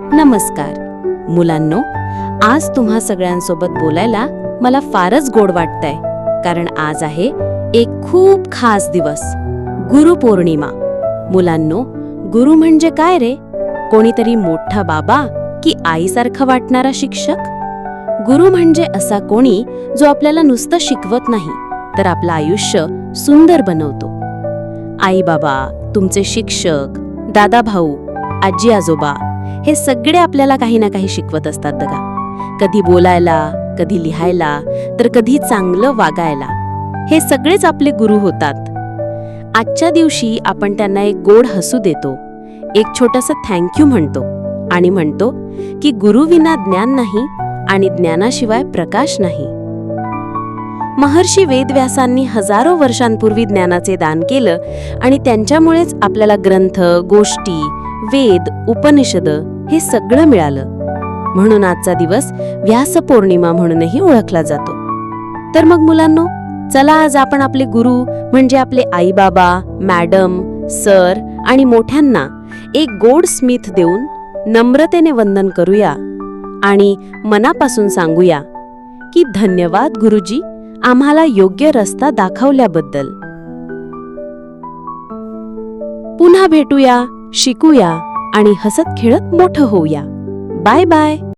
नमस्कार. मुलांनो आज तुम्हा सगळ्यांसोबत बोलायला मला फारच गोड वाटतंय कारण आज आहे एक खूप खास दिवस गुरुपौर्णिमा मुलांनो गुरु म्हणजे काय रे? कोणीतरी मोठा बाबा की आईसारखं वाटणारा शिक्षक? गुरु म्हणजे असा कोणी जो आपल्याला नुसतं शिकवत नाही तर आपलं आयुष्य सुंदर बनवतो. आई बाबा तुमचे शिक्षक दादा भाऊ आजी आजोबा हे सगळे आपल्याला काही ना काही शिकवत असतात बघा. कधी बोलायला कधी लिहायला तर कधी चांगलं वागायला. हे सगळेच आपले गुरु होतात. आजच्या दिवशी आपण त्यांना एक गोड हसू देतो. एक छोटंसं थँक्यू म्हणतो. आणि म्हणतो की गुरुविना ज्ञान नाही आणि ज्ञानाशिवाय प्रकाश नाही. महर्षी वेदव्यासांनी हजारो वर्षांपूर्वी ज्ञानाचे दान केलं आणि त्यांच्यामुळेच आपल्याला ग्रंथ गोष्टी वेद उपनिषद हे सगळं मिळालं. म्हणून आजचा दिवस व्यास पौर्णिमा म्हणूनही ओळखला जातो. तर मग मुलांनो चला आज आपण आपले गुरु म्हणजे आपले आई बाबा मॅडम सर आणि मोठ्यांना एक गोड स्मिथ देऊन नम्रतेने वंदन करूया आणि मनापासून सांगूया की धन्यवाद गुरुजी आम्हाला योग्य रस्ता दाखवल्याबद्दल. पुन्हा भेटूया शिकूया आणि हसत खेळत मोठं होऊया. Bye bye.